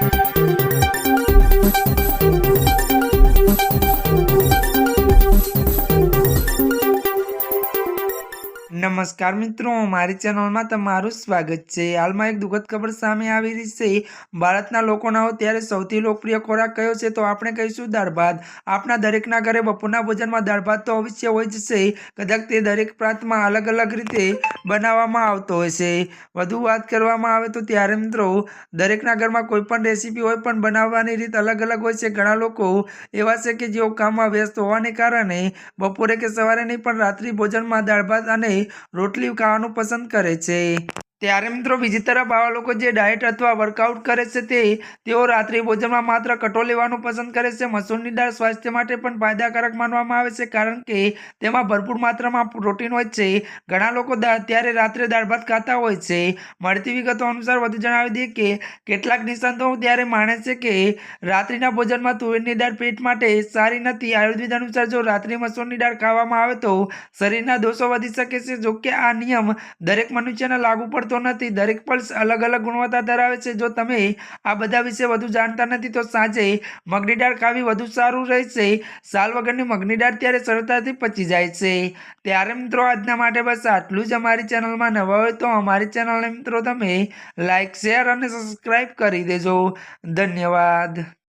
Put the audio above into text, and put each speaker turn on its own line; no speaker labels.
Thank you. નમસ્કાર મિત્રો, મારી ચેનલમાં તમારું સ્વાગત છે. હાલમાં એક દુઃખદ ખબર સામે આવી રહી છે. ભારતના લોકોના હો ત્યારે સૌથી લોકપ્રિય ખોરાક કયો છે તો આપણે કહીશું દાળ ભાત. આપણા દરેકના ઘરે બપોરના ભોજનમાં દાળ ભાત તો અવશ્ય હોય જ છે. કદાચ તે દરેક પ્રાંતમાં અલગ અલગ રીતે બનાવવામાં આવતો હોય છે. વધુ વાત કરવામાં આવે તો ત્યારે મિત્રો, દરેકના ઘરમાં કોઈ પણ રેસીપી હોય પણ બનાવવાની રીત અલગ અલગ હોય છે. ઘણા લોકો એવા છે કે જેઓ કામમાં વ્યસ્ત હોવાને કારણે બપોરે કે સવારે નહીં પણ રાત્રિ ભોજનમાં દાળ ભાત અને રોટલી ખાવાનું પસંદ કરે છે. ત્યારે મિત્રો બીજી તરફ આવા લોકો જે ડાયટ અથવા વર્કઆઉટ કરે છે તે તેઓ રાત્રિ ભોજનમાં માત્ર કટો લેવાનું પસંદ કરે છે. મસૂરની દાળ સ્વાસ્થ્ય માટે પણ ફાયદાકારક માનવામાં આવે છે કારણ કે તેમાં ભરપૂર માત્રામાં પ્રોટીન હોય છે. ઘણા લોકો ત્યારે રાત્રે દાળ ભાત ખાતા હોય છે. મળતી વિગતો અનુસાર વધુ જણાવી દઈએ કે કેટલાક નિષ્ણાતો ત્યારે માને છે કે રાત્રિના ભોજનમાં તુવેરની દાળ પેટ માટે સારી નથી. આયુર્વેદ અનુસાર જો રાત્રે મસૂરની દાળ ખાવામાં આવે તો શરીરના દોષો વધી શકે છે. જોકે આ નિયમ દરેક મનુષ્યને લાગુ પડતો નથી. દરેક પલ્સ અલગ અલગ ગુણવત્તા ધરાવે છે. જો તમે આ બધા વિશે વધુ જાણતા નથી, તો સાંજે મગની દાળ ખાવી વધુ સારું રહેશે. સાલ વગરની મગની દાળ ત્યારે સરળતાથી પચી જાય છે. ત્યારે મિત્રો, આજના માટે બસ આટલું જ અમારી ચેનલમાં નવા હોય તો અમારી ચેનલને મિત્રો તમે લાઇક શેર અને સબસ્ક્રાઈબ કરી દેજો. ધન્યવાદ.